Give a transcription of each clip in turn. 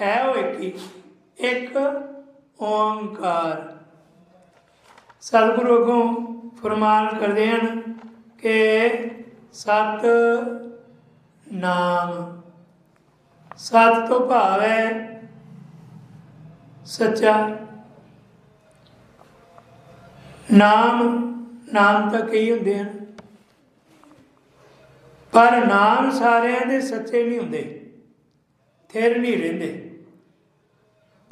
ਹੈ ਉਹ ਇੱਕ ਹੀ, ਇੱਕ ਓੰਕਾਰ। ਸਤਿਗੁਰੂ ਅੱਗੋਂ ਫਰਮਾਨ ਕਰਦੇ ਹਨ ਕਿ ਸਤ ਨਾਮ। ਸਤ ਤੋਂ ਭਾਵ ਹੈ ਸੱਚਾ। ਨਾਮ ਨਾਮ ਤਾਂ ਕਈ ਹੁੰਦੇ ਹਨ। ਪਰ ਨਾਮ ਸਾਰਿਆਂ ਦੇ ਸੱਚੇ ਨਹੀਂ ਹੁੰਦੇ, ਥਿਰ ਨਹੀਂ ਰਹਿੰਦੇ।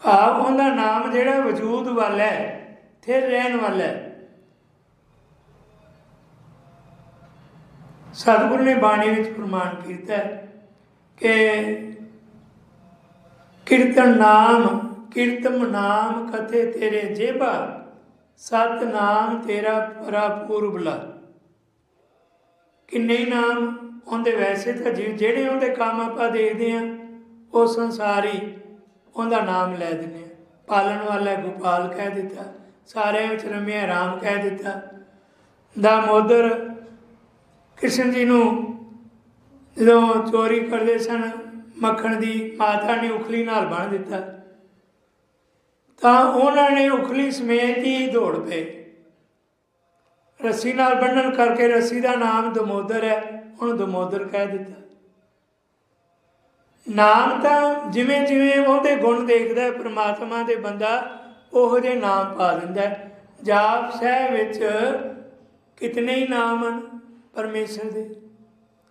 ਭਾਵ ਉਹਦਾ ਨਾਮ ਜਿਹੜਾ ਵਜੂਦ ਵਾਲਾ ਹੈ ਥਿਰ ਰਹਿਣ ਵਾਲਾ ਹੈ। ਸਤਿਗੁਰੂ ਨੇ ਬਾਣੀ ਵਿੱਚ ਪ੍ਰਮਾਣ ਕੀਤਾ ਕਿ ਕੀਰਤਨ ਨਾਮ ਕੀਰਤਮ ਨਾਮ ਕਥੇ ਤੇਰੇ ਜੇਬਾ ਸਤ ਨਾਮ ਤੇਰਾ ਪਰਾਪੂਰ ਪੂਰਬਲਾ ਕਿੰਨੇ ਨਾਮ ਉਹਦੇ ਵੈਸੇ ਤਾਂ ਜਿਹੜੇ ਉਹਦੇ ਕੰਮ ਆਪਾਂ ਦੇਖਦੇ ਆ ਉਹ ਸੰਸਾਰੀ ਉਹਦਾ ਨਾਮ ਲੈ ਦਿੰਦੇ ਆ ਪਾਲਣ ਵਾਲਾ ਗੋਪਾਲ ਕਹਿ ਦਿੱਤਾ। ਸਾਰਿਆਂ ਵਿੱਚ ਰਮਿਆ ਰਾਮ ਕਹਿ ਦਿੱਤਾ। ਦਾਮੋਦਰ ਕ੍ਰਿਸ਼ਨ ਜੀ ਨੂੰ ਜਦੋਂ ਚੋਰੀ ਕਰਦੇ ਸਨ, ਮੱਖਣ ਦੀ ਮਾਤਾ ਨੇ ਉਖਲੀ ਨਾਲ ਬੰਨ ਦਿੱਤਾ। ਤਾਂ ਉਹਨਾਂ ਨੇ ਉਖਲੀ ਸਮੇਤ ਹੀ ਦੌੜ ਪਏ। ਰੱਸੀ ਨਾਲ ਬੰਨਣ ਕਰਕੇ ਰੱਸੀ ਦਾ ਨਾਮ ਦਮੋਦਰ ਹੈ। ਉਹਨੂੰ ਦਮੋਦਰ ਕਹਿ ਦਿੱਤਾ। ਨਾਮ ਤਾਂ ਜਿਵੇਂ ਜਿਵੇਂ ਉਹਦੇ ਗੁਣ ਦੇਖਦਾ ਹੈ, ਪ੍ਰਮਾਤਮਾ ਦੇ ਬੰਦਾ ਉਹੋ ਜਿਹੇ ਨਾਮ ਪਾ ਦਿੰਦਾ ਹੈ। ਜਾਪ ਸਾਹਿਬ ਵਿੱਚ ਕਿਤਨੇ ਹੀ ਨਾਮ ਹਨ ਪਰਮੇਸ਼ਰ ਦੇ,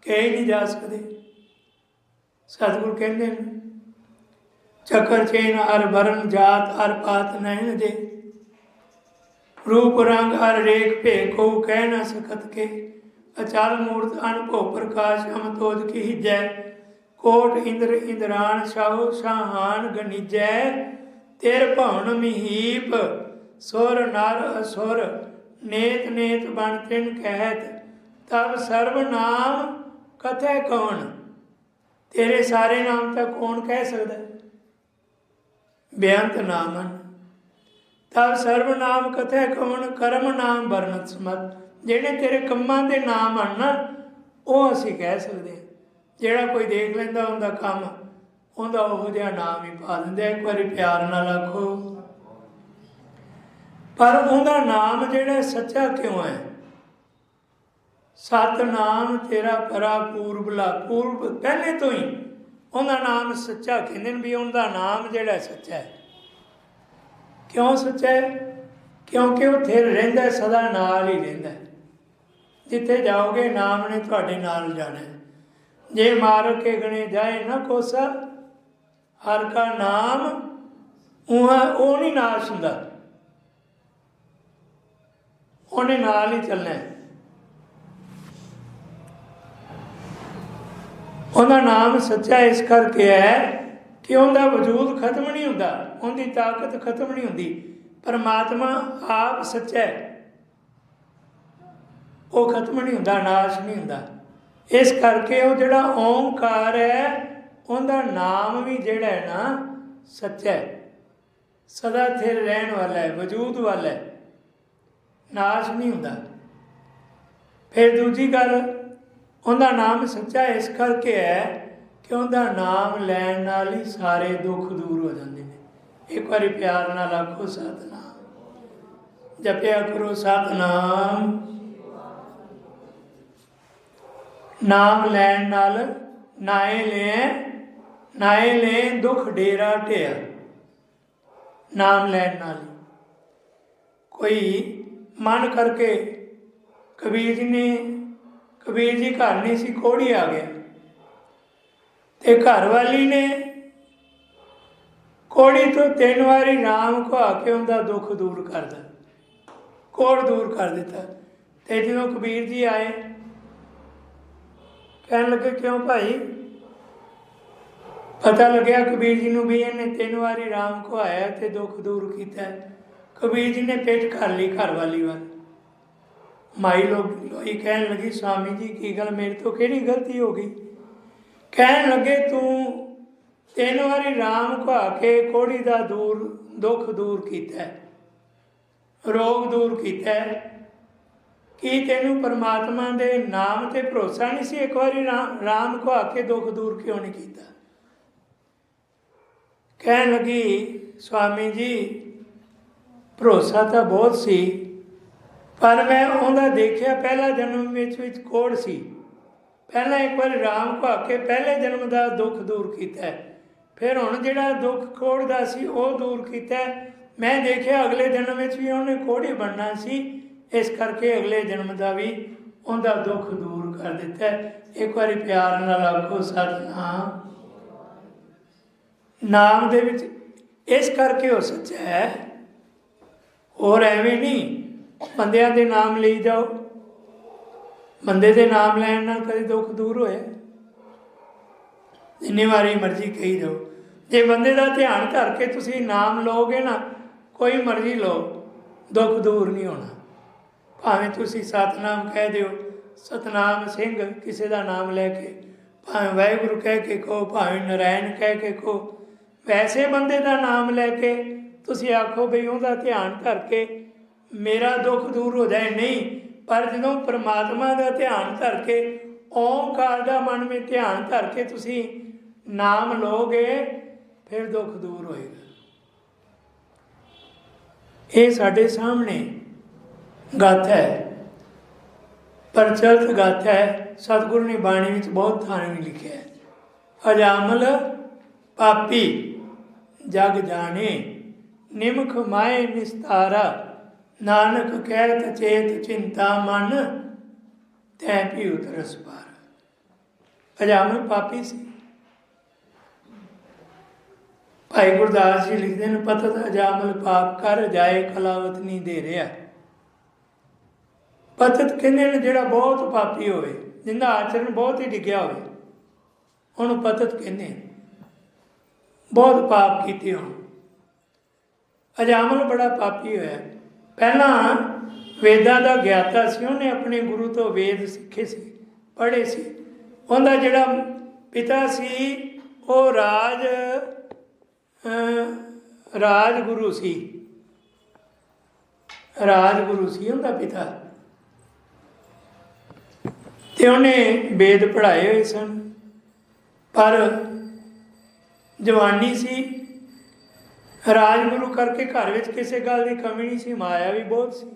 ਕਹੇ ਨਹੀਂ ਜਾ ਸਕਦੇ। ਸਤਿਗੁਰ ਕਹਿੰਦੇ ਨੇ, ਚੱਕਰ ਚੇਨ ਹਰ ਵਰਨ ਜਾਤ, ਹਰ ਪਾਤ ਨਹੀਂ ਦੇ। ਰੂਪ ਰੰਗ ਹਰ ਰੇਖ ਭੇ ਕੋ ਕਹਿ ਨਾ ਸਕਤ ਕੇ। ਅਚਲ ਮੂਰਤ ਅਨਭਉ ਪ੍ਰਕਾਸ਼ ਹਮ ਤੋਜ ਕੀ ਜੈ। ਕੋਟ ਇੰਦਰ ਇੰਦਰਾਨ ਸ਼ਾਹ ਸ਼ਾਹਾਨ ਗਨਿਜੈ, ਤੇਰ ਭਵਨ ਮਹੀਪ, ਸੁਰ ਨਰ ਅਸੁਰ, ਨੇਤ ਨੇਤ ਬਣ ਤਿਨ ਕਹਿਤ, ਤਬ ਸਰਬ ਨਾਮ ਕਥੈ ਕੌਣ? ਤੇਰੇ ਸਾਰੇ ਨਾਮ ਤਾਂ ਕੌਣ ਕਹਿ ਸਕਦਾ? ਹੈ? ਬੇਅੰਤ ਨਾਮਨ। ਤਬ ਸਰਬ ਨਾਮ ਕਥੈ ਕੌਣ? ਕਰਮ ਨਾਮ ਵਰਣਤ ਸਮਤ। ਜਿਹੜੇ ਤੇਰੇ ਕੰਮਾਂ ਦੇ ਨਾਮ ਹਨ ਨਾ ਉਹ ਅਸੀਂ ਕਹਿ ਸਕਦੇ ਹਾਂ। ਜਿਹੜਾ ਕੋਈ ਦੇਖ ਲੈਂਦਾ ਉਹਦਾ ਕੰਮ, ਉਹਦਾ ਉਹ ਜਿਹਾ ਨਾਮ ਹੀ ਪਾ ਦਿੰਦੇ ਇੱਕ ਵਾਰੀ ਪਿਆਰ ਨਾਲ ਆਖੋ। ਪਰ ਉਹਦਾ ਨਾਮ ਜਿਹੜਾ ਸੱਚਾ ਕਿਉਂ ਹੈ? ਸਤਨਾਮ ਤੇਰਾ ਪਰਾ ਪੂਰਬਲਾ ਪੂਰਬ ਪਹਿਲੇ ਤੋਂ ਹੀ ਉਹਦਾ ਨਾਮ ਸੱਚਾ ਕਹਿੰਦੇ ਨੇ ਵੀ ਉਹਦਾ ਨਾਮ ਜਿਹੜਾ ਸੱਚਾ ਹੈ। ਕਿਉਂ ਸੱਚਾ ਹੈ? ਕਿਉਂਕਿ ਉਹ ਥਿਰ ਰਹਿੰਦਾ ਸਦਾ ਨਾਲ ਹੀ ਰਹਿੰਦਾ ਜਿੱਥੇ ਜਾਓਗੇ ਨਾਮ ਨੇ ਤੁਹਾਡੇ ਨਾਲ ਜਾਣਾ ਜੇ ਮਾਰ ਕੇ ਗਣੇ ਜਾਏ ਨਾ ਕੋਸਾ, ਹਰ ਕਾ ਨਾਮ ਉਹ ਉਹ ਨਹੀਂ ਨਾਸ਼ ਹੁੰਦਾ। ਉਹਨੇ ਨਾਲ ਹੀ ਚੱਲਣਾ ਉਹਦਾ ਨਾਮ ਸੱਚਾ ਇਸ ਕਰਕੇ ਹੈ ਕਿ ਉਹਦਾ ਵਜੂਦ ਖਤਮ ਨਹੀਂ ਹੁੰਦਾ, ਉਹਦੀ ਤਾਕਤ ਖਤਮ ਨਹੀਂ ਹੁੰਦੀ। ਪਰਮਾਤਮਾ ਆਪ ਸੱਚਾ ਹੈ। ਉਹ ਖਤਮ ਨਹੀਂ ਹੁੰਦਾ, ਨਾਸ਼ ਨਹੀਂ ਹੁੰਦਾ। ਇਸ ਕਰਕੇ ਉਹ ਜਿਹੜਾ ਓੰਕਾਰ ਹੈ, ਉਹਦਾ ਨਾਮ ਵੀ ਜਿਹੜਾ ਹੈ ਨਾ, ਸੱਚਾ ਹੈ। ਸਦਾ ਥਿਰ ਰਹਿਣ ਵਾਲਾ ਹੈ, ਵਜੂਦ ਵਾਲਾ ਹੈ। ਨਾਸ਼ ਨਹੀਂ ਹੁੰਦਾ। ਫਿਰ ਦੂਜੀ ਗੱਲ, ਉਹਦਾ ਨਾਮ ਸੱਚਾ ਇਸ ਕਰਕੇ ਹੈ ਕਿ ਉਹਦਾ ਨਾਮ ਲੈਣ ਨਾਲ ਹੀ ਸਾਰੇ ਦੁੱਖ ਦੂਰ ਹੋ ਜਾਂਦੇ ਨੇ। ਇੱਕ ਵਾਰੀ ਪਿਆਰ ਨਾਲ ਆਖੋ, ਸਤਨਾਮ। ਜਪਿਆ ਕਰੋ, ਸਤਨਾਮ। ਨਾਮ ਲੈਣ ਨਾਲ ਨਾਏ ਲੈ ਨਾਏ ਲੈ ਦੁੱਖ ਡੇਰਾ ਢਿਆ। ਨਾਮ ਲੈਣ ਨਾਲ ਕੋਈ ਮਨ ਕਰਕੇ ਕਬੀਰ ਜੀ ਨੇ, ਕਬੀਰ ਜੀ ਘਰ ਨਹੀਂ ਸੀ, ਕੋੜੀ ਆ ਗਿਆ। ਤੇ ਘਰ ਵਾਲੀ ਨੇ ਕੋੜੀ ਤੋਂ ਤਿੰਨ ਵਾਰੀ ਨਾਮ ਕਹਾ ਕੇ ਉਹਦਾ ਦੁੱਖ ਦੂਰ ਕਰਦਾ ਕੋੜ ਦੂਰ ਕਰ ਦਿੱਤਾ। ਤੇ ਜਦੋਂ ਕਬੀਰ ਜੀ ਆਏ ਕਹਿਣ ਲੱਗੇ, ਕਿਉਂ ਭਾਈ? ਪਤਾ ਲੱਗਿਆ ਕਬੀਰ ਜੀ ਨੂੰ ਵੀ ਇਹਨੇ ਤਿੰਨ ਵਾਰੀ ਰਾਮ ਕੋ ਆਇਆ ਤੇ ਦੁੱਖ ਦੂਰ ਕੀਤਾ। ਕਬੀਰ ਜੀ ਨੇ ਪੇਟ ਕਰ ਲਈ ਘਰ ਵਾਲੀ ਵੱਲ। ਮਾਈ ਲੋਕ ਲੋਈ ਕਹਿਣ ਲੱਗੀ, ਸਵਾਮੀ ਜੀ, ਕੀ ਗੱਲ? ਮੇਰੇ ਤੋਂ ਕਿਹੜੀ ਗਲਤੀ ਹੋ ਗਈ? ਕਹਿਣ ਲੱਗੇ, ਤੂੰ ਤਿੰਨ ਵਾਰੀ ਰਾਮ ਕੋ ਆ ਕੇ ਕੋੜੀ ਦਾ ਦੂਰ, ਦੁੱਖ ਦੂਰ ਕੀਤਾ ਰੋਗ ਦੂਰ ਕੀਤਾ ਕੀ ਤੈਨੂੰ ਪਰਮਾਤਮਾ ਦੇ ਨਾਮ ਤੇ ਭਰੋਸਾ ਨਹੀਂ ਸੀ? ਇੱਕ ਵਾਰੀ ਰਾ- ਰਾਮ ਕੋ ਆ ਕੇ ਦੁੱਖ ਦੂਰ ਕਿਉਂ ਨਹੀਂ ਕੀਤਾ? ਕਹਿਣ ਲੱਗੀ, ਸਵਾਮੀ ਜੀ, ਭਰੋਸਾ ਤਾਂ ਬਹੁਤ ਸੀ, ਪਰ ਮੈਂ ਉਹਦਾ ਦੇਖਿਆ ਪਹਿਲਾ ਜਨਮ ਵਿੱਚ ਵਿੱਚ ਕੋੜ ਸੀ। ਪਹਿਲਾਂ ਇੱਕ ਵਾਰ ਰਾਮ ਭਾ ਕੇ ਪਹਿਲੇ ਜਨਮ ਦਾ ਦੁੱਖ ਦੂਰ ਕੀਤਾ। ਫਿਰ ਹੁਣ ਜਿਹੜਾ ਦੁੱਖ ਕੋੜ ਦਾ ਸੀ, ਉਹ ਦੂਰ ਕੀਤਾ। ਮੈਂ ਦੇਖਿਆ ਅਗਲੇ ਜਨਮ ਵਿੱਚ ਵੀ ਉਹਨੇ ਕੋੜੀ ਬਣਨਾ ਸੀ। ਇਸ ਕਰਕੇ ਅਗਲੇ ਜਨਮ ਦਾ ਵੀ ਉਹਦਾ ਦੁੱਖ ਦੂਰ ਕਰ ਦਿੱਤਾ ਇੱਕ ਵਾਰੀ ਪਿਆਰ ਨਾਲ ਆਖੋ, ਸਤਨਾਮ। ਨਾਮ ਦੇ ਵਿੱਚ ਇਸ ਕਰਕੇ ਉਹ ਸੱਚਾ ਹੈ। ਹੋਰ ਐਵੇਂ ਨਹੀਂ। ਬੰਦਿਆਂ ਦੇ ਨਾਮ ਲਈ ਜਾਓ। ਬੰਦੇ ਦੇ ਨਾਮ ਲੈਣ ਨਾਲ ਕਦੇ ਦੁੱਖ ਦੂਰ ਹੋਇਆ। ਜਿੰਨੀ ਵਾਰੀ ਮਰਜ਼ੀ ਕਹੀ ਜਾਓ। ਜੇ ਬੰਦੇ ਦਾ ਧਿਆਨ ਧਰ ਕੇ ਤੁਸੀਂ ਨਾਮ ਲਓਗੇ ਨਾ, ਕੋਈ ਮਰਜ਼ੀ ਲਓ। ਦੁੱਖ ਦੂਰ ਨਹੀਂ ਹੋਣਾ। ਭਾਵੇਂ ਤੁਸੀਂ ਸਤਨਾਮ ਕਹਿ ਦਿਓ, ਸਤਨਾਮ ਸਿੰਘ ਕਿਸੇ ਦਾ ਨਾਮ ਲੈ ਕੇ, ਭਾਵੇਂ ਵਾਹਿਗੁਰੂ ਕਹਿ ਕੇ ਕਹੋ, ਭਾਵੇਂ ਨਰਾਇਣ ਕਹਿ ਕੇ ਕਹੋ, ਵੈਸੇ ਬੰਦੇ ਦਾ ਨਾਮ ਲੈ ਕੇ ਤੁਸੀਂ ਆਖੋ ਬਈ ਉਹਦਾ ਧਿਆਨ ਧਰ ਕੇ ਮੇਰਾ ਦੁੱਖ ਦੂਰ ਹੋ ਜਾਏ, ਨਹੀਂ, ਪਰ ਜਦੋਂ ਪ੍ਰਮਾਤਮਾ ਦਾ ਧਿਆਨ ਧਰ ਕੇ ਓਮਕਾਰ ਦਾ ਮਨ ਵਿੱਚ ਧਿਆਨ ਧਰ ਕੇ ਤੁਸੀਂ ਨਾਮ ਲਓਗੇ, ਫਿਰ ਦੁੱਖ ਦੂਰ ਹੋਏਗਾ। ਇਹ ਸਾਡੇ ਸਾਹਮਣੇ ਗਾਥਾ ਹੈ। ਪ੍ਰਚਲਿਤ ਗਾਥਾ ਹੈ, ਸਤਿਗੁਰੂ ਨੇ ਬਾਣੀ ਵਿੱਚ ਬਹੁਤ ਥਾਂ ਵੀ ਲਿਖਿਆ ਹੈ। ਅਜਾਮਲ ਪਾਪੀ, ਜਗ ਜਾਣੇ, ਨਿਮਖ ਮਾਏ ਨਿਸਤਾਰਾ, ਨਾਨਕ ਕਹਿਤ ਚੇਤ ਚਿੰਤਾ ਮਨ, ਤੈ ਪੀ ਉਤਰਸ ਪਾਰ। ਅਜਾਮਲ ਪਾਪੀ ਸੀ। ਭਾਈ ਗੁਰਦਾਸ ਜੀ ਲਿਖਦੇ ਨੇ, ਪਤਤ ਅਜਾਮਲ ਪਾਪ ਕਰ, ਜਾਏ ਕਲਾਵਤ ਨਹੀਂ ਦੇ ਰਿਹਾ। ਪਤਿਤ ਕਹਿੰਦੇ ਨੇ ਜਿਹੜਾ ਬਹੁਤ ਪਾਪੀ ਹੋਵੇ, ਜਿੰਦਾ ਆਚਰਣ ਬਹੁਤ ਹੀ ਡਿੱਗਿਆ ਹੋਵੇ, ਉਹਨੂੰ ਪਤਤ ਕਹਿੰਦੇ ਬਹੁਤ ਪਾਪ ਕੀਤੇ ਹੋਣ। ਅਜਾਮਲ ਬੜਾ ਪਾਪੀ ਹੋਇਆ। ਪਹਿਲਾਂ ਵੇਦਾਂ ਦਾ ਗਿਆਤਾ ਸੀ, ਉਹਨੇ ਆਪਣੇ ਗੁਰੂ ਤੋਂ ਵੇਦ ਸਿੱਖੇ ਸੀ, ਪੜ੍ਹੇ ਸੀ। ਉਹਦਾ ਜਿਹੜਾ ਪਿਤਾ ਸੀ, ਉਹ ਰਾਜ ਰਾਜਗੁਰੂ ਸੀ। ਰਾਜਗੁਰੂ ਸੀ ਉਹਦਾ ਪਿਤਾ। ਤੇ ਉਹਨੇ ਵੇਦ ਪੜ੍ਹਾਏ ਹੋਏ ਸਨ। ਪਰ ਜਵਾਨੀ ਸੀ। ਰਾਜਗੁਰੂ ਕਰਕੇ ਘਰ ਵਿੱਚ ਕਿਸੇ ਗੱਲ ਦੀ ਕਮੀ ਨਹੀਂ ਸੀ, ਮਾਇਆ ਵੀ ਬਹੁਤ ਸੀ।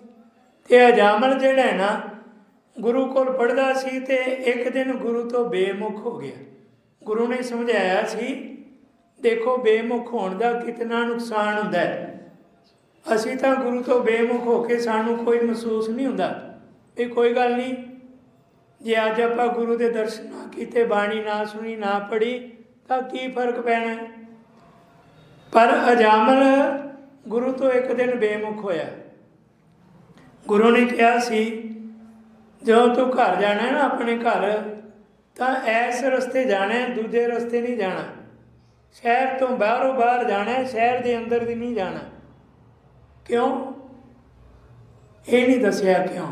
ਤੇ ਅਜਾਮਲ ਜਿਹੜਾ ਹੈ ਨਾ, ਗੁਰੂ ਕੋਲ ਪੜਦਾ ਸੀ ਤੇ ਇੱਕ ਦਿਨ ਗੁਰੂ ਤੋਂ ਬੇਮੁਖ ਹੋ ਗਿਆ। ਗੁਰੂ ਨੇ ਸਮਝਾਇਆ ਸੀ, ਦੇਖੋ ਬੇਮੁਖ ਹੋਣ ਦਾ ਕਿਤਨਾ ਨੁਕਸਾਨ ਹੁੰਦਾ ਹੈ। ਅਸੀਂ ਤਾਂ ਗੁਰੂ ਤੋਂ ਬੇਮੁਖ ਹੋ ਕੇ ਸਾਨੂੰ ਕੋਈ ਮਹਿਸੂਸ ਨਹੀਂ ਹੁੰਦਾ। ਇਹ ਕੋਈ ਗੱਲ ਨਹੀਂ। ਜੇ ਅੱਜ ਆਪਾਂ ਗੁਰੂ ਦੇ ਦਰਸ਼ਨ ਨਾ ਕੀਤੇ ਬਾਣੀ ਨਾ ਸੁਣੀ ਨਾ ਪੜੀ ਤਾਂ ਕੀ ਫ਼ਰਕ ਪੈਣਾ? ਪਰ ਅਜਾਮਲ ਗੁਰੂ ਤੋਂ ਇੱਕ ਦਿਨ ਬੇਮੁਖ ਹੋਇਆ। ਗੁਰੂ ਨੇ ਕਿਹਾ ਸੀ ਜਦੋਂ ਤੂੰ ਘਰ ਜਾਣਾ ਹੈ ਨਾ ਆਪਣੇ ਘਰ ਤਾਂ ਐਸ ਰਸਤੇ ਜਾਣਾ ਹੈ, ਦੂਜੇ ਰਸਤੇ ਨਹੀਂ ਜਾਣਾ। ਸ਼ਹਿਰ ਤੋਂ ਬਾਹਰੋਂ ਬਾਹਰ ਜਾਣਾ ਹੈ, ਸ਼ਹਿਰ ਦੇ ਅੰਦਰ ਦੀ ਨਹੀਂ ਜਾਣਾ। ਕਿਉਂ? ਇਹ ਨਹੀਂ ਦੱਸਿਆ ਕਿਉਂ?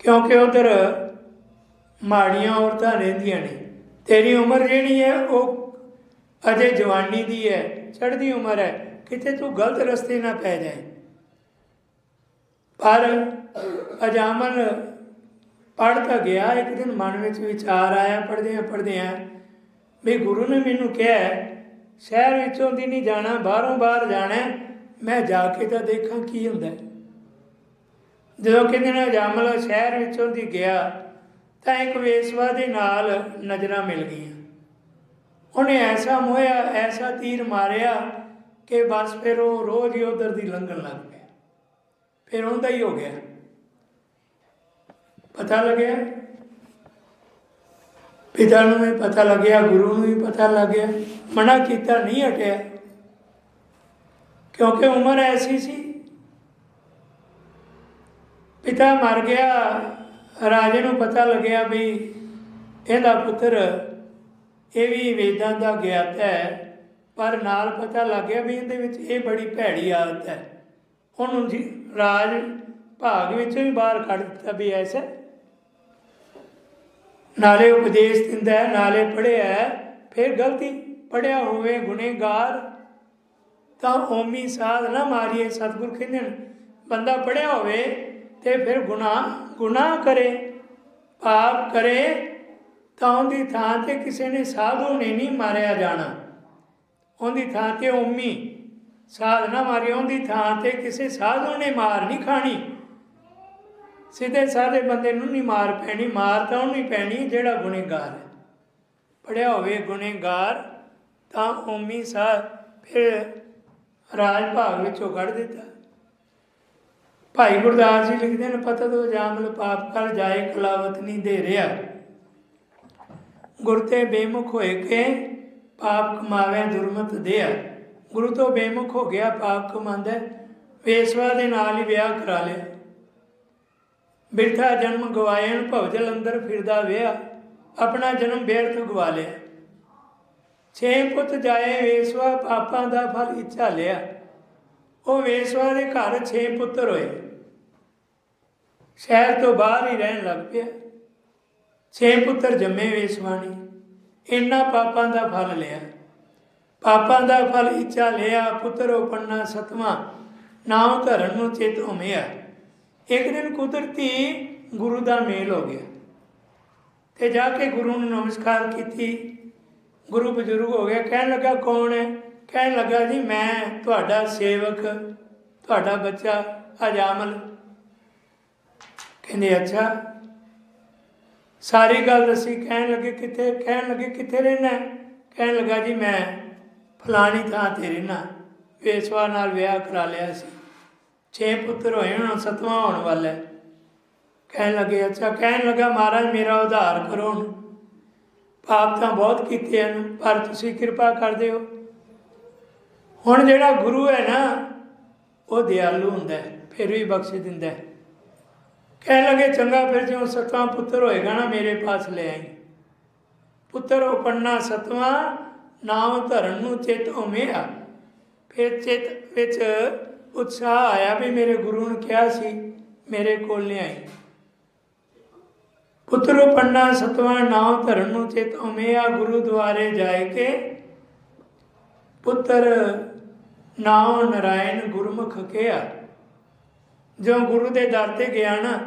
ਕਿਉਂਕਿ ਉਧਰ ਮਾੜੀਆਂ ਔਰਤਾਂ ਰਹਿੰਦੀਆਂ ਨੇ। ਤੇਰੀ ਉਮਰ ਜਿਹੜੀ ਹੈ, ਉਹ ਅਜੇ ਜਵਾਨੀ ਦੀ ਹੈ, ਚੜ੍ਹਦੀ ਉਮਰ ਹੈ। ਕਿਤੇ ਤੂੰ ਗਲਤ ਰਸਤੇ ਨਾ ਪੈ ਜਾਏ। ਪਰ ਅਜਾਮਲ ਪੜ੍ਹ ਤਾਂ ਗਿਆ, ਇੱਕ ਦਿਨ ਮਨ ਵਿੱਚ ਵਿਚਾਰ ਆਇਆ ਪੜ੍ਹਦਿਆਂ ਪੜ੍ਹਦਿਆਂ ਵੀ ਗੁਰੂ ਨੇ ਮੈਨੂੰ ਕਿਹਾ, ਸ਼ਹਿਰ ਵਿੱਚੋਂ ਦੀ ਨਹੀਂ ਜਾਣਾ, ਬਾਹਰੋਂ ਬਾਹਰ ਜਾਣਾ, ਮੈਂ ਜਾ ਕੇ ਤਾਂ ਦੇਖਾਂ ਕੀ ਹੁੰਦਾ ਜਦੋਂ ਕਹਿੰਦੇ ਨੇ ਅਜਾਮਲ ਸ਼ਹਿਰ ਵਿੱਚੋਂ ਦੀ ਗਿਆ, ਤਾਂ ਇੱਕ ਵੇਸਵਾ ਦੇ ਨਾਲ ਨਜ਼ਰਾਂ ਮਿਲ ਗਈਆਂ। ਉਹਨੇ ਐਸਾ ਮੋਹਿਆ, ਐਸਾ ਤੀਰ ਮਾਰਿਆ ਕਿ ਬਸ ਫਿਰ ਉਹ ਰੋਜ਼ ਹੀ ਉਧਰ ਦੀ ਲੰਘਣ ਲੱਗ ਪਿਆ। ਫਿਰ ਉਹਦਾ ਹੀ ਹੋ ਗਿਆ। ਪਤਾ ਲੱਗਿਆ? ਪਿਤਾ ਨੂੰ ਵੀ ਪਤਾ ਲੱਗਿਆ, ਗੁਰੂ ਨੂੰ ਵੀ ਪਤਾ ਲੱਗਿਆ ਮਨਾ ਕੀਤਾ, ਨਹੀਂ ਹਟਿਆ। ਕਿਉਂਕਿ ਉਮਰ ਐਸੀ ਸੀ ਪਿਤਾ ਮਰ ਗਿਆ, ਰਾਜੇ ਨੂੰ ਪਤਾ ਲੱਗਿਆ ਵੀ ਇਹਦਾ ਪੁੱਤਰ ਇਹ ਵੀ ਵੇਦਾਂ ਦਾ ਗਿਆਤਾ ਹੈ, ਪਰ ਨਾਲ ਪਤਾ ਲੱਗ ਗਿਆ ਵੀ ਇਹਦੇ ਵਿੱਚ ਇਹ ਬੜੀ ਭੈੜੀ ਆਦਤ ਹੈ। ਉਹਨੂੰ ਜੀ ਰਾਜ ਭਾਗ ਵਿੱਚੋਂ ਹੀ ਬਾਹਰ ਕੱਢ ਦਿੱਤਾ ਵੀ ਐਸਾ ਨਾਲੇ ਉਪਦੇਸ਼ ਦਿੰਦਾ ਹੈ, ਨਾਲੇ ਪੜਿਆ ਫਿਰ ਗਲਤੀ ਪੜਿਆ ਹੋਵੇ, ਗੁਨੇਗਾਰ ਤਾਂ ਓਮੀ ਸਾਧ ਨਾ ਮਾਰੀਏ, ਸਤਿਗੁਰ ਕਹਿੰਦੇ ਬੰਦਾ ਪੜਿਆ ਹੋਵੇ ਤੇ ਫਿਰ ਗੁਨਾਹ ਗੁਨਾਹ ਕਰੇ, ਪਾਪ ਕਰੇ, ਤਾਂ ਉਹਦੀ ਥਾਂ ਤੇ ਕਿਸੇ ਨੇ ਸਾਧੂ ਨੇ ਨਹੀਂ ਮਾਰਿਆ ਜਾਣਾ। ਉਹਦੀ ਥਾਂ ਤੇ ਓਮੀ ਸਾਧ ਨਾ ਮਾਰੀ ਉਹਦੀ ਥਾਂ ਤੇ ਕਿਸੇ ਸਾਧੂ ਨੇ ਮਾਰ ਨਹੀਂ ਖਾਣੀ। ਸਿੱਧੇ ਸਾਦੇ ਬੰਦੇ ਨੂੰ ਨਹੀਂ ਮਾਰ ਪੈਣੀ, ਮਾਰ ਤਾਂ ਉਹਨੂੰ ਹੀ ਪੈਣੀ, ਜਿਹੜਾ ਗੁਨੇਗਾਰ ਹੈ। ਪੜਿਆ ਹੋਵੇ ਗੁਨੇਗਾਰ, ਤਾਂ ਉਮੀ ਸਾ ਫਿਰ ਰਾਜ ਭਾਗ ਵਿੱਚੋਂ ਕੱਢ ਦਿੱਤਾ। ਭਾਈ ਗੁਰਦਾਸ ਜੀ ਲਿਖਦੇ ਨੇ ਪਤਾ ਤੋਂ ਜਾਮਲ ਪਾਪ ਕਰ, ਜਾਏ ਕਲਾਵਤ ਨਹੀਂ ਦੇ ਰਿਹਾ ਗੁਰ ਤੇ ਬੇਮੁਖ ਹੋਏ ਕੇ ਪਾਪ ਕਮਾਵੇ, ਦੁਰਮਤ ਦਿਆ। ਗੁਰੂ ਤੋਂ ਬੇਮੁਖ ਹੋ ਗਿਆ, ਪਾਪ ਕਮਾਉਂਦਾ ਵੇਸਵਾ ਦੇ ਨਾਲ ਹੀ ਵਿਆਹ ਕਰਾ ਲਿਆ। ਬਿਰਥਾ ਜਨਮ ਗਵਾਇਣ ਭਵਜਲ ਅੰਦਰ ਫਿਰਦਾ ਵਿਆਹ ਆਪਣਾ ਜਨਮ ਬੇਅਰਥ ਗਵਾ ਲਿਆ। ਛੇ ਪੁੱਤ ਜਾਏ, ਵੇਸਵਾ ਪਾਪਾਂ ਦਾ ਫਲ ਇੱਛਾ ਲਿਆ। ਉਹ ਵੇਸਵਾ ਦੇ ਘਰ ਛੇ ਪੁੱਤਰ ਹੋਏ। ਸ਼ਹਿਰ ਤੋਂ ਬਾਹਰ ਹੀ ਰਹਿਣ ਲੱਗ ਪਿਆ। ਛੇ ਪੁੱਤਰ ਜੰਮੇ ਵੇਸਵਾਣੀ। ਇੰਨਾ ਪਾਪਾਂ ਦਾ ਫਲ ਲਿਆ। ਪਾਪਾਂ ਦਾ ਫਲ ਇੱਛਾ ਲਿਆ, ਪੁੱਤਰ ਉਪੰਨਾ ਸਤਵਾਂ। ਨਾਮ ਧਰਨ ਨੂੰ ਚਿਤ ਹੋਮਿਆ ਇੱਕ ਦਿਨ ਕੁਦਰਤੀ ਗੁਰੂ ਦਾ ਮੇਲ ਹੋ ਗਿਆ। ਤੇ ਜਾ ਕੇ ਗੁਰੂ ਨੂੰ ਨਮਸਕਾਰ ਕੀਤੀ। ਗੁਰੂ ਬਜ਼ੁਰਗ ਹੋ ਗਿਆ। ਕਹਿਣ ਲੱਗਾ, ਕੌਣ ਹੈ? ਕਹਿਣ ਲੱਗਾ ਜੀ, ਮੈਂ ਤੁਹਾਡਾ ਸੇਵਕ, ਤੁਹਾਡਾ ਬੱਚਾ ਅਜਾਮਲ ਕਹਿੰਦੇ, ਅੱਛਾ। ਸਾਰੀ ਗੱਲ ਅਸੀਂ ਕਹਿਣ ਲੱਗੇ, ਕਿੱਥੇ? ਕਹਿਣ ਲੱਗੇ, ਕਿੱਥੇ ਰਹਿਣਾ? ਕਹਿਣ ਲੱਗਾ, ਜੀ, ਮੈਂ ਫਲਾਣੀ ਥਾਂ ਤੇ ਰਹਿਣਾ। ਵੇਸਵਾ ਨਾਲ ਵਿਆਹ ਕਰਾ ਲਿਆ ਸੀ। ਛੇ ਪੁੱਤਰ ਹੋਏ ਹੁਣ, ਸਤਵਾਂ ਹੋਣ ਵਾਲਾ ਹੈ। ਕਹਿਣ ਲੱਗੇ, ਅੱਛਾ। ਕਹਿਣ ਲੱਗਾ, ਮਹਾਰਾਜ, ਮੇਰਾ ਉਧਾਰ ਕਰੋ ਪਾਪ ਤਾਂ ਬਹੁਤ ਕੀਤੇ ਹਨ, ਪਰ ਤੁਸੀਂ ਕਿਰਪਾ ਕਰਦੇ ਹੋ। ਹੁਣ ਜਿਹੜਾ ਗੁਰੂ ਹੈ ਨਾ, ਉਹ ਦਿਆਲੂ ਹੁੰਦਾ ਫਿਰ ਵੀ ਬਖਸ਼ ਦਿੰਦਾ ਹੈ। ਕਹਿਣ ਲੱਗੇ, ਚੰਗਾ, ਫਿਰ ਜਿਉਂ ਸਤਵਾਂ ਪੁੱਤਰ ਹੋਏਗਾ ਨਾ, ਮੇਰੇ ਪਾਸ ਲੈ ਆਈ। ਪੁੱਤਰ ਪੰਨਾ ਸਤਵਾਂ, ਨਾਮ ਧਰਨ ਨੂੰ ਚਿਤ ਉਮਿਆ। ਫਿਰ ਚਿਤ ਵਿੱਚ ਉਤਸ਼ਾਹ ਆਇਆ ਵੀ ਮੇਰੇ ਗੁਰੂ ਨੇ ਕਿਹਾ ਸੀ, ਮੇਰੇ ਕੋਲ ਲਿਆਈ। ਪੁੱਤਰ ਉਹ ਉਪੰਨਾ ਸਤਵਾਂ, ਨਾਮ ਧਰਨ ਨੂੰ ਚਿਤ ਉਮਿਆ ਗੁਰੂ ਦੁਆਰੇ ਜਾਏ ਕੇ ਪੁੱਤਰ ਨਾਮ ਨਰਾਇਣ ਗੁਰਮੁਖ ਕਿਹਾ। ਜੋ ਗੁਰੂ ਦੇ ਦਰ ਤੇ ਗਿਆ ਨਾ,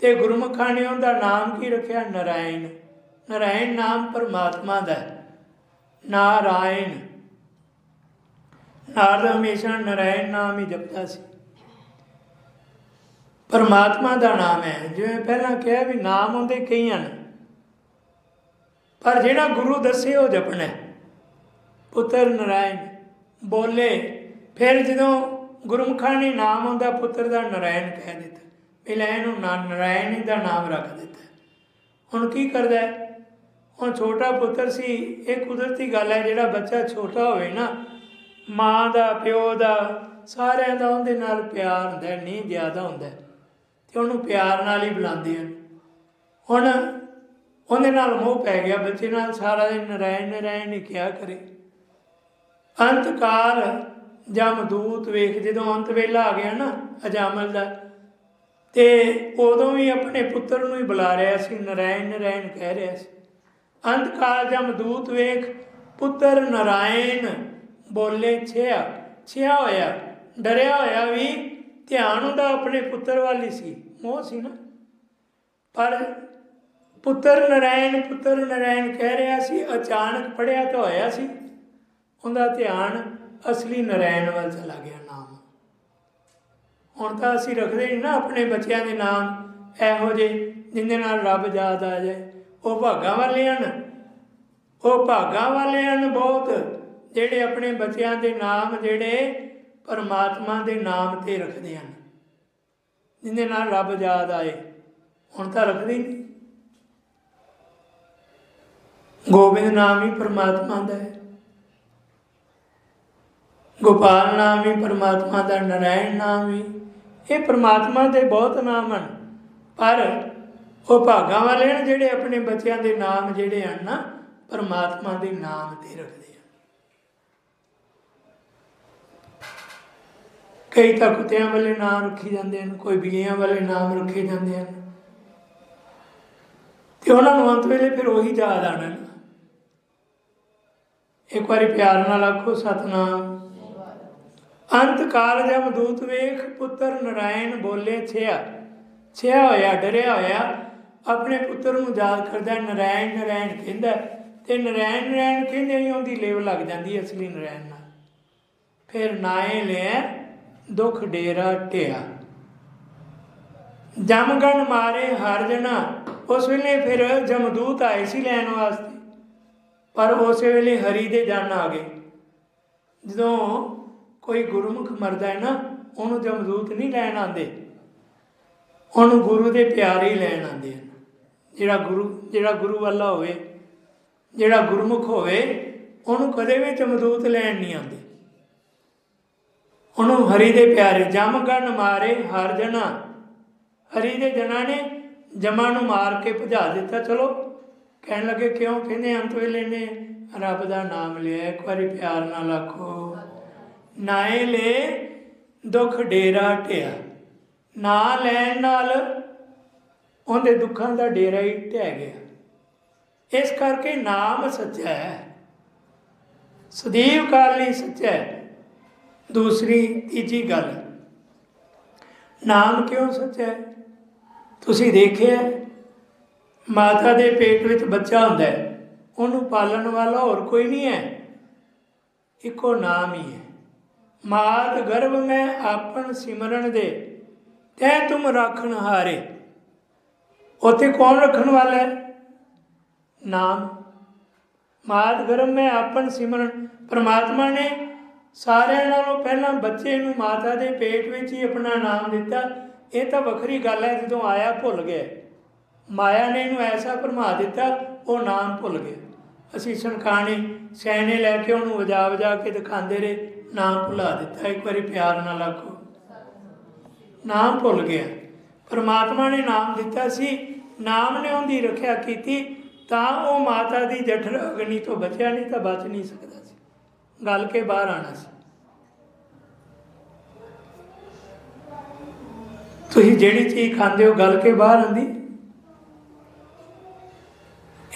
ਤੇ ਗੁਰਮੁਖਾਂ ਨੇ ਉਹਦਾ ਨਾਮ ਕੀ ਰੱਖਿਆ? ਨਰਾਇਣ। ਨਰਾਇਣ ਨਾਮ ਪਰਮਾਤਮਾ ਦਾ ਨਾਰਾਇਣ। ਨਾਰਦ ਹਮੇਸ਼ਾ ਨਰਾਇਣ ਨਾਮ ਹੀ ਜਪਦਾ ਸੀ। ਪਰਮਾਤਮਾ ਦਾ ਨਾਮ ਹੈ। ਜਿਵੇਂ ਪਹਿਲਾਂ ਕਿਹਾ ਵੀ ਨਾਮ ਹੁੰਦੇ ਕਈ ਹਨ। ਪਰ ਜਿਹੜਾ ਗੁਰੂ ਦੱਸੇ ਉਹ ਜਪਣਾ ਪੁੱਤਰ ਨਰਾਇਣ, ਬੋਲੇ ਫਿਰ ਜਦੋਂ ਗੁਰਮੁਖਾਂ ਨੇ ਨਾਮ ਆਉਂਦਾ ਪੁੱਤਰ ਦਾ ਨਰਾਇਣ ਕਹਿ ਦਿੱਤਾ ਪਹਿਲਾਂ ਇਹਨੂੰ ਨਾ ਨਰਾਇਣ ਦਾ ਨਾਮ ਰੱਖ ਦਿੱਤਾ। ਹੁਣ ਕੀ ਕਰਦਾ ਹੁਣ ਛੋਟਾ ਪੁੱਤਰ ਸੀ ਇਹ ਕੁਦਰਤੀ ਗੱਲ ਹੈ ਜਿਹੜਾ ਬੱਚਾ ਛੋਟਾ ਹੋਵੇ ਨਾ ਮਾਂ ਦਾ ਪਿਓ ਦਾ ਸਾਰਿਆਂ ਦਾ ਉਹਦੇ ਨਾਲ ਪਿਆਰ ਹੁੰਦਾ ਹੈ, ਨਹੀਂ ਜ਼ਿਆਦਾ ਹੁੰਦਾ ਹੈ। ਤੇ ਉਹਨੂੰ ਪਿਆਰ ਨਾਲ ਹੀ ਬੁਲਾਉਂਦੇ ਹਨ। ਹੁਣ ਉਹਦੇ ਨਾਲ ਮੋਹ ਪੈ ਗਿਆ ਬੱਚੇ ਨਾਲ ਸਾਰਾ ਦਿਨ ਨਰਾਇਣ ਨਰਾਇਣ ਹੀ ਕਿਹਾ ਕਰੇ। ਅੰਤਕਾਲ ਜਮਦੂਤ ਵੇਖ, ਜਦੋਂ ਅੰਤ ਵੇਲਾ ਆ ਗਿਆ ਨਾ ਅਜਾਮਲ ਦਾ, ਤੇ ਉਦੋਂ ਵੀ ਆਪਣੇ ਪੁੱਤਰ ਨੂੰ ਹੀ ਬੁਲਾ ਰਿਹਾ ਸੀ, ਨਰਾਇਣ ਨਰਾਇਣ ਕਹਿ ਰਿਹਾ ਸੀ। ਅੰਤ ਕਾਲ ਜਮਦੂਤ ਵੇਖ, ਪੁੱਤਰ ਨਰਾਇਣ ਬੋਲੇ, ਛਿਆ ਛਿਆ ਹੋਇਆ, ਡਰਿਆ ਹੋਇਆ ਵੀ ਧਿਆਨ ਉਹਦਾ ਆਪਣੇ ਪੁੱਤਰ ਵੱਲ ਹੀ ਸੀ, ਮੋਹ ਸੀ ਨਾ। ਪਰ ਪੁੱਤਰ ਨਰਾਇਣ ਪੁੱਤਰ ਨਰਾਇਣ ਕਹਿ ਰਿਹਾ ਸੀ, ਅਚਾਨਕ ਪੜਿਆ ਤਾਂ ਹੋਇਆ ਸੀ, ਉਹਦਾ ਧਿਆਨ ਅਸਲੀ ਨਰਾਇਣ ਵੱਲ ਚਲਾ ਗਿਆ ਨਾਮ। ਹੁਣ ਤਾਂ ਅਸੀਂ ਰੱਖਦੇ ਨਹੀਂ ਨਾ ਆਪਣੇ ਬੱਚਿਆਂ ਦੇ ਨਾਮ। ਇਹੋ ਜਿਹੇ ਜਿੰਦੇ ਨਾਲ ਰੱਬ ਯਾਦ ਆ ਜਾਏ। ਉਹ ਭਾਗਾਂ ਵਾਲੇ ਹਨ। ਉਹ ਭਾਗਾਂ ਵਾਲੇ ਹਨ ਬਹੁਤ, ਜਿਹੜੇ ਆਪਣੇ ਬੱਚਿਆਂ ਦੇ ਨਾਮ, ਜਿਹੜੇ ਪਰਮਾਤਮਾ ਦੇ ਨਾਮ ਤੇ ਰੱਖਦੇ ਹਨ। ਜਿੰਦੇ ਨਾਲ ਰੱਬ ਯਾਦ ਆਏ। ਹੁਣ ਤਾਂ ਰੱਖਦੇ ਹੀ ਨਹੀਂ ਗੋਬਿੰਦ ਨਾਮ ਹੀ ਪਰਮਾਤਮਾ ਦਾ ਹੈ। ਗੋਪਾਲ ਨਾਮ ਵੀ ਪਰਮਾਤਮਾ ਦਾ ਨਰਾਇਣ ਨਾਮ ਵੀ ਇਹ ਪਰਮਾਤਮਾ ਦੇ ਬਹੁਤ ਨਾਮ ਹਨ, ਪਰ ਉਹ ਭਾਗਾਂ ਵਾਲੇ ਹਨ ਜਿਹੜੇ ਆਪਣੇ ਬੱਚਿਆਂ ਦੇ ਨਾਮ ਜਿਹੜੇ ਹਨ ਨਾ, ਪਰਮਾਤਮਾ ਦੇ ਨਾਮ ਤੇ ਰੱਖਦੇ ਹਨ। ਕਈ ਤਾਂ ਕੁੱਤਿਆਂ ਵਾਲੇ ਨਾਮ ਰੱਖੀ ਜਾਂਦੇ ਹਨ, ਕੋਈ ਬਿੱਲੀਆਂ ਵਾਲੇ ਨਾਮ ਰੱਖੇ ਜਾਂਦੇ ਹਨ। ਤੇ ਉਹਨਾਂ ਨੂੰ ਅੰਤ ਵੇਲੇ ਫਿਰ ਉਹੀ ਯਾਦ ਆਣਾ ਇੱਕ ਵਾਰੀ ਪਿਆਰ ਨਾਲ ਆਖੋ, ਸਤਨਾਮ ਅੰਤ ਕਾਲ ਜਬ ਦੂਤ ਵੇਖ, ਪੁੱਤਰ ਨਰਾਇਣ ਬੋਲੇ, ਛਿਆ। ਛਿਆ ਹੋਇਆ, ਡਰਿਆ ਹੋਇਆ, ਆਪਣੇ ਪੁੱਤਰ ਨੂੰ ਯਾਦ ਕਰਦਾ, ਨਰਾਇਣ ਨਰਾਇਣ ਕਹਿੰਦਾ, ਤੇ ਨਰਾਇਣ ਨਰਾਇਣ ਕਹਿੰਦੇ ਹੀ ਉਹਦੀ ਲੇਵ ਲੱਗ ਜਾਂਦੀ ਅਸਲੀ ਨਰਾਇਣ ਨਾਲ। ਫਿਰ ਨਾਏ ਲੈ ਦੁਖ ਡੇਰਾ ਢਿਆ ਜਮਗਣ ਮਾਰੇ ਹਰ ਜਨਾ ਉਸ ਵੇਲੇ ਫਿਰ ਜਮਦੂਤ ਆਏ ਸੀ ਲੈਣ ਵਾਸਤੇ, ਪਰ ਉਸੇ ਵੇਲੇ ਹਰੀ ਦੇ ਜਨ ਆ ਗਏ। ਜਦੋਂ ਕੋਈ ਗੁਰਮੁਖ ਮਰਦਾ ਹੈ ਨਾ, ਉਹਨੂੰ ਜਮਦੂਤ ਨਹੀਂ ਲੈਣ ਆਉਂਦੇ। ਉਹਨੂੰ ਗੁਰੂ ਦੇ ਪਿਆਰੇ ਹੀ ਲੈਣ ਆਉਂਦੇ ਹਨ। ਜਿਹੜਾ ਗੁਰੂ ਜਿਹੜਾ ਗੁਰੂ ਵਾਲਾ ਹੋਵੇ, ਜਿਹੜਾ ਗੁਰਮੁਖ ਹੋਵੇ, ਉਹਨੂੰ ਕਦੇ ਵੀ ਜਮਦੂਤ ਲੈਣ ਨਹੀਂ ਆਉਂਦੇ। ਉਹਨੂੰ ਹਰੀ ਦੇ ਪਿਆਰੇ, ਜਮ ਜਮਗਣ ਮਾਰੇ ਹਰ ਜਣਾ। ਹਰੀ ਦੇ ਜਨਾਂ ਨੇ ਜਮਾਂ ਨੂੰ ਮਾਰ ਕੇ ਭਜਾ ਦਿੱਤਾ, ਚਲੋ। ਕਹਿਣ ਲੱਗੇ, ਕਿਉਂ? ਕਹਿੰਦੇ, ਅੰਤ ਵੇਲੇ ਨੇ, ਰੱਬ ਦਾ ਨਾਮ ਲਿਆ, ਇੱਕ ਵਾਰੀ ਪਿਆਰ ਨਾਲ ਆਖੋ। ਨਾਏ ਲੈ ਦੁੱਖ ਡੇਰਾ ਢਿਆ ਨਾ ਲੈਣ ਨਾਲ ਉਹਦੇ ਦੁੱਖਾਂ ਦਾ ਡੇਰਾ ਹੀ ਢਹਿ ਗਿਆ। ਇਸ ਕਰਕੇ ਨਾਮ ਸੱਚਾ ਹੈ। ਸਦੀਵ ਕਾਲੀ ਸੱਚਾ ਹੈ। ਦੂਸਰੀ, ਤੀਜੀ ਗੱਲ। ਨਾਮ ਕਿਉਂ ਸੱਚਾ ਹੈ? ਤੁਸੀਂ ਦੇਖਿਆ ਮਾਤਾ ਦੇ ਪੇਟ ਵਿੱਚ ਬੱਚਾ ਹੁੰਦਾ ਹੈ। ਉਹਨੂੰ ਪਾਲਣ ਵਾਲਾ ਹੋਰ ਕੋਈ ਨਹੀਂ ਹੈ। ਇੱਕੋ ਨਾਮ ਹੀ ਹੈ। ਮਾਤ ਗਰਭ ਮੈਂ ਆਪਨ ਸਿਮਰਨ ਦੇ, ਤੈ ਤੁਮ ਰੱਖਣ ਹਾਰੇ। ਉਥੇ ਕੌਣ ਰੱਖਣ ਵਾਲਾ ਹੈ? ਨਾਮ। ਮਾਤ ਗਰਭ ਮੈਂ ਆਪਨ ਸਿਮਰਨ। ਪ੍ਰਮਾਤਮਾ ਨੇ ਸਾਰਿਆਂ ਨਾਲੋਂ ਪਹਿਲਾਂ ਬੱਚੇ ਨੂੰ ਮਾਤਾ ਦੇ ਪੇਟ ਵਿੱਚ ਹੀ ਆਪਣਾ ਨਾਮ ਦਿੱਤਾ। ਇਹ ਤਾਂ ਵੱਖਰੀ ਗੱਲ ਹੈ, ਜਦੋਂ ਆਇਆ ਭੁੱਲ ਗਿਆ ਮਾਇਆ ਨੇ ਇਹਨੂੰ ਐਸਾ ਭਰਮਾ ਦਿੱਤਾ, ਉਹ ਨਾਮ ਭੁੱਲ ਗਿਆ ਅਸੀਂ ਸੰਖਾਣੇ ਸੈਣੇ ਲੈ ਕੇ ਉਹਨੂੰ ਵਜਾ ਵਜਾ ਕੇ ਦਿਖਾਉਂਦੇ ਰਹੇ। ਨਾਮ ਭੁਲਾ ਦਿੱਤਾ, ਇੱਕ ਵਾਰੀ ਪਿਆਰ ਨਾਲ ਆਖੋ। ਨਾਮ ਭੁੱਲ ਗਿਆ। ਪਰਮਾਤਮਾ ਨੇ ਨਾਮ ਦਿੱਤਾ ਸੀ, ਨਾਮ ਨੇ ਉਹਦੀ ਰੱਖਿਆ ਕੀਤੀ, ਤਾਂ ਉਹ ਮਾਤਾ ਦੀ ਜਠਰ ਅਗਨੀ ਤੋਂ ਬਚਿਆ ਨਹੀਂ, ਤਾਂ ਬਚ ਨਹੀਂ ਸਕਦਾ ਸੀ। ਗੱਲ ਕੇ ਬਾਹਰ ਆਣਾ ਸੀ। ਤੁਸੀਂ ਜਿਹੜੀ ਚੀਜ਼ ਖਾਂਦੇ ਹੋ, ਗੱਲ ਕੇ ਬਾਹਰ ਆਂਦੀ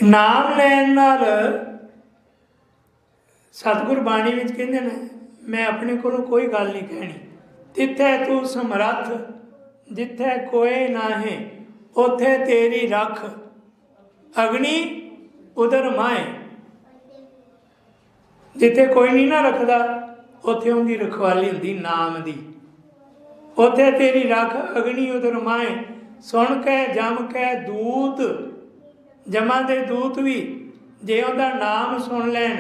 ਨਾਮ ਲੈਣ ਨਾਲ ਸਤਿਗੁਰ ਬਾਣੀ ਵਿੱਚ ਕਹਿੰਦੇ ਨੇ ਮੈਂ ਆਪਣੇ ਕੋਲੋਂ ਕੋਈ ਗੱਲ ਨਹੀਂ ਕਹਿਣੀ। ਤਿੱਥੇ ਤੂੰ ਸਮਰੱਥ, ਜਿੱਥੇ ਕੋਈ ਨਾਹੀਂ, ਉਥੇ ਤੇਰੀ ਰੱਖ। ਅਗਨੀ ਉਧਰ ਮਾਏ ਜਿੱਥੇ ਕੋਈ ਨਹੀਂ ਨਾ ਰੱਖਦਾ, ਉਥੇ ਉਹਦੀ ਰਖਵਾਲੀ ਹੁੰਦੀ ਨਾਮ ਦੀ। ਉਥੇ ਤੇਰੀ ਰੱਖ, ਅਗਨੀ ਉਧਰ ਮਾਏ ਸੁਣ ਕੇ, ਜਮ ਕੇ ਦੂਤ। ਜਮਾਂ ਦੇ ਦੂਤ ਵੀ ਜੇ ਉਹਦਾ ਨਾਮ ਸੁਣ ਲੈਣ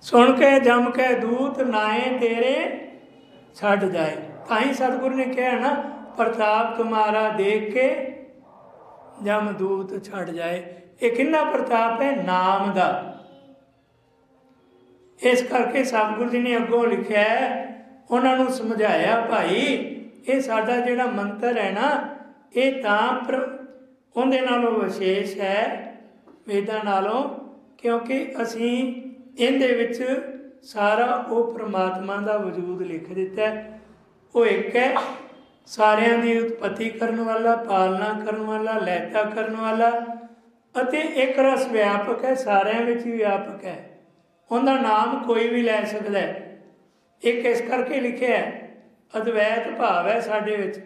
ਸੁਣ ਕੇ, ਜਮ ਕੇ, ਦੂਤ ਨਾਏ ਤੇਰੇ ਛੱਡ ਜਾਏ। ਤਾਂ ਹੀ ਸਤਿਗੁਰੂ ਨੇ ਕਿਹਾ ਨਾ, ਪ੍ਰਤਾਪ ਤੁਮਾਰਾ ਦੇਖ ਕੇ ਜਮ ਦੂਤ ਛੱਡ ਜਾਏ। ਇਹ ਕਿੰਨਾ ਪ੍ਰਤਾਪ ਹੈ? ਨਾਮ ਦਾ। ਇਸ ਕਰਕੇ ਸਤਿਗੁਰੂ ਜੀ ਨੇ ਅੱਗੋਂ ਲਿਖਿਆ ਉਹਨਾਂ ਨੂੰ ਸਮਝਾਇਆ, ਭਾਈ, ਇਹ ਸਾਡਾ ਜਿਹੜਾ ਮੰਤਰ ਹੈ ਨਾ, ਇਹ ਤਾਂ ਪ੍ਰ- ਉਹਦੇ ਨਾਲੋਂ ਵਿਸ਼ੇਸ਼ ਹੈ, ਵੇਦਾਂ ਨਾਲੋਂ, ਕਿਉਂਕਿ ਅਸੀਂ ਇਹਦੇ ਵਿੱਚ ਸਾਰਾ ਉਹ ਪ੍ਰਮਾਤਮਾ ਦਾ ਵਜੂਦ ਲਿਖ ਦਿੱਤਾ ਹੈ। ਉਹ ਇੱਕ ਹੈ, ਸਾਰਿਆਂ ਦੀ ਉਤਪਤੀ ਕਰਨ ਵਾਲਾ, ਪਾਲਣਾ ਕਰਨ ਵਾਲਾ, ਲੈਤਾ ਕਰਨ ਵਾਲਾ ਅਤੇ ਇੱਕ ਰਸ ਵਿਆਪਕ ਹੈ, ਸਾਰਿਆਂ ਵਿੱਚ ਹੀ ਵਿਆਪਕ ਹੈ। ਉਹਦਾ ਨਾਮ ਕੋਈ ਵੀ ਲੈ ਸਕਦਾ ਹੈ। ਇੱਕ ਇਸ ਕਰਕੇ ਲਿਖਿਆ ਹੈ, ਅਦਵੈਤ ਭਾਵ ਹੈ ਸਾਡੇ ਵਿੱਚ।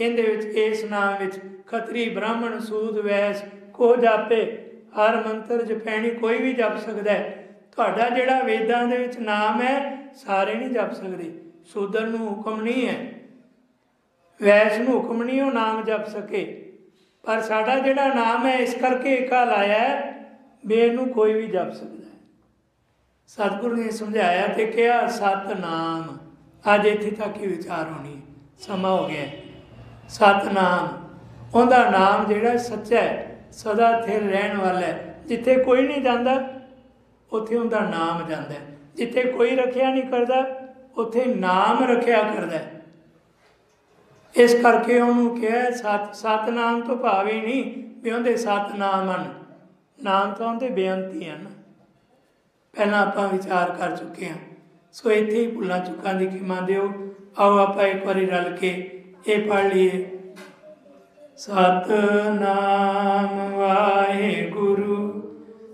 ਇਹਦੇ ਵਿੱਚ, ਇਸ ਨਾਮ ਵਿੱਚ, ਖਤਰੀ ਬ੍ਰਾਹਮਣ ਸੂਦ ਵੈਸ ਕੋ ਜਾਪੇ, ਹਰ ਮੰਤਰ ਜਪੈਣੀ ਕੋਈ ਵੀ ਜਪ ਸਕਦਾ ਹੈ। ਤੁਹਾਡਾ ਜਿਹੜਾ ਵੇਦਾਂ ਦੇ ਵਿੱਚ ਨਾਮ ਹੈ, ਸਾਰੇ ਨਹੀਂ ਜਪ ਸਕਦੇ। ਸੂਦਰ ਨੂੰ ਹੁਕਮ ਨਹੀਂ ਹੈ। ਵੈਸ ਨੂੰ ਹੁਕਮ ਨਹੀਂ ਉਹ ਨਾਮ ਜਪ ਸਕੇ। ਪਰ ਸਾਡਾ ਜਿਹੜਾ ਨਾਮ ਹੈ, ਇਸ ਕਰਕੇ ਏਕਾ ਲਾਇਆ ਹੈ, ਵੀ ਕੋਈ ਵੀ ਜਪ ਸਕਦਾ ਹੈ। ਸਤਿਗੁਰੂ ਨੇ ਸਮਝਾਇਆ ਤੇ ਕਿਹਾ, ਸਤਨਾਮ। ਅੱਜ ਇੱਥੇ ਤੱਕ ਹੀ ਵਿਚਾਰ ਹੋਣੀ ਸਮਾਂ ਹੋ ਗਿਆ ਹੈ। ਸਤਨਾਮ। ਉਹਦਾ ਨਾਮ ਜਿਹੜਾ ਸੱਚਾ ਹੈ, ਸਦਾ ਸਥਿਰ ਰਹਿਣ ਵਾਲਾ ਹੈ। ਜਿੱਥੇ ਕੋਈ ਨਹੀਂ ਜਾਂਦਾ ਉੱਥੇ ਉਹਦਾ ਨਾਮ ਜਾਂਦਾ ਜਿੱਥੇ ਕੋਈ ਰੱਖਿਆ ਨਹੀਂ ਕਰਦਾ, ਉੱਥੇ ਨਾਮ ਰੱਖਿਆ ਕਰਦਾ ਇਸ ਕਰਕੇ ਉਹਨੂੰ ਕਿਹਾ ਸਤ ਸਤਨਾਮ ਤੋਂ ਭਾਵ ਹੀ ਨਹੀਂ ਵੀ ਉਹਦੇ ਸਤ ਨਾਮ ਹਨ। ਨਾਮ ਤਾਂ ਉਹਦੇ ਬੇਅੰਤੀ ਹਨ। ਪਹਿਲਾਂ ਆਪਾਂ ਵਿਚਾਰ ਕਰ ਚੁੱਕੇ ਹਾਂ। ਸੋ ਇੱਥੇ ਹੀ ਭੁੱਲਾਂ ਚੁੱਕਾਂ ਦੀ ਖਿਮਾ ਦਿਓ। ਆਓ ਆਪਾਂ ਇੱਕ ਵਾਰੀ ਰਲ ਕੇ ਇਹ ਪੜ੍ਹ ਲਈਏ। ਸਤਨਾਮ ਵਾਹਿਗੁਰੂ।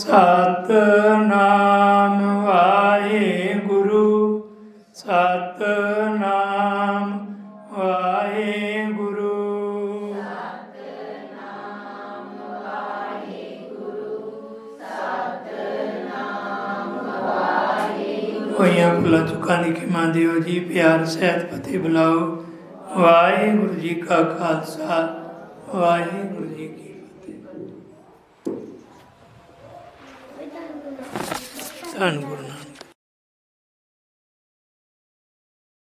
ਸਤਨਾਮ ਵਾਹਿਗੁਰੂ ਸਤਨਾਮ ਵਾਹਿਗੁਰੂ। ਹੋਈਆਂ ਭੁੱਲਾਂ ਚੁੱਕਾਂ ਦੀ ਖਿਮਾ ਦਿਓ ਜੀ, ਪਿਆਰ, ਸਹਿਤ ਫਤਿਹ ਬੁਲਾਓ। ਵਾਹਿਗੁਰੂ ਜੀ ਕਾ ਖਾਲਸਾ, ਵਾਹਿਗੁਰੂ ਜੀ ਕੀ